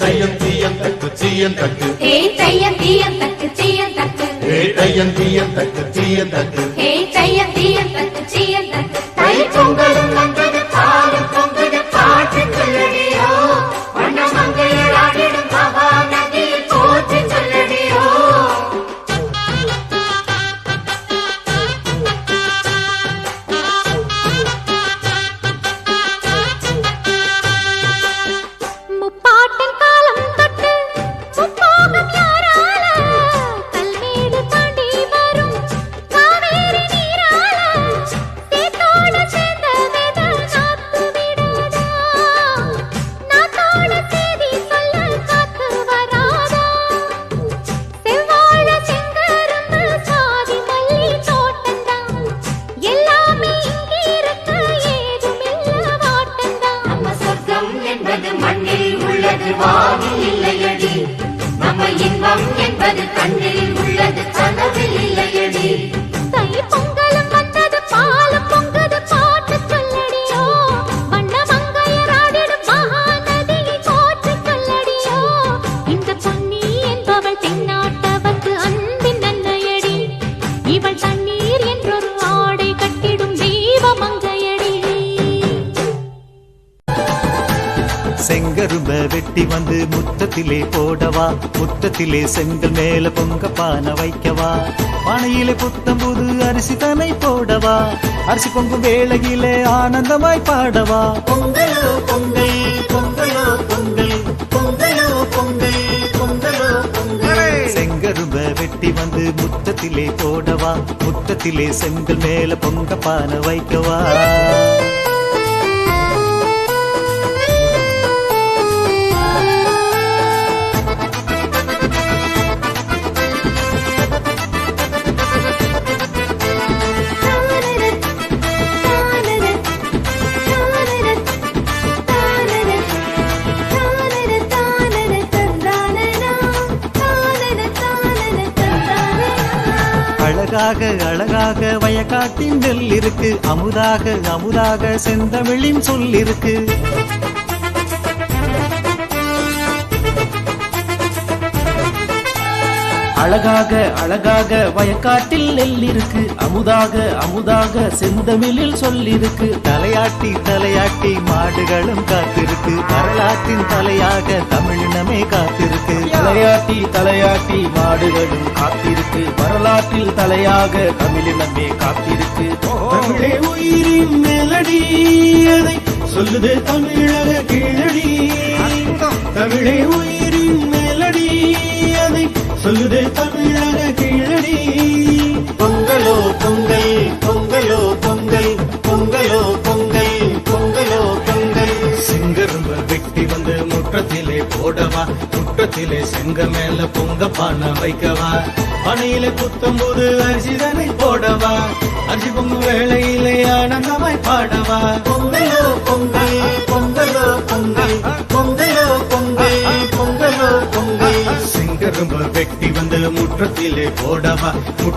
தையம் தீயம் தக்கு சீயம் தக்கு ஏ தையம் தீயம் தக்கு சீயம் தக்கு ஏ தையம் தீயம் தக்கு சீயம் தக்கு ஏ இன்பம் என்பது கண்ணில் செங்கரும்ப வெட்டி வந்து முற்றத்திலே போடவா? முற்றத்திலே செங்கல் மேல பொங்க பானை வைக்கவா? பானையிலே புத்தம் புது அரிசி தனை போடவா? அரிசி பொங்கும் வேளையிலே ஆனந்தமாய் பாடவா? பொங்கலோ பொங்கல் பொங்கலோ பொங்கல் பொங்கலோ பொங்கல் பொங்கலோ பொங்கல். செங்கரும்ப வெட்டி வந்து முற்றத்திலே போடவா? முற்றத்திலே செங்கல் மேல பொங்க பானை வைக்கவா? அழகாக அழகாக வயக்காட்டின் நெல் இருக்கு. அமுதாக அமுதாக செந்தமிழின் சொல்லிருக்கு. அழகாக அழகாக வயக்காட்டில் நெல் இருக்கு அமுதாக அமுதாக செந்தமிழில் சொல்லிருக்கு. தலையாட்டி தலையாட்டி மாடுகளும் காத்திருக்கு. வரலாற்றின் தலையாக தமிழினமே காத்திருக்கு. தலையாட்டி தலையாட்டி மாடுகளும் காத்திருக்கு. வரலாற்றில் தலையாக தமிழினமே காத்திருக்கு. தமிழே உயிரின் மேலடி அதை சொல்லுது தமிழக தமிழக கீழடி. பொங்கலோ பொங்கல் பொங்கலோ பொங்கல் பொங்கலோ பொங்கல் பொங்கலோ பொங்கல். செங்கரும்ப வெட்டி வந்து முற்றத்திலே போடவா முற்றத்திலே செங்க மேல பொங்க பானை வைக்கவா. பானையிலே புத்தம்போது அரிசிதனை போடவா அரிசி பொங்கு வேளையிலே ஆனந்தமாய் பாடவா. பொங்கல் பொங்கலோ பொங்கல் பொங்கலோ பொங்கல். பொங்கலோ பொங்கல்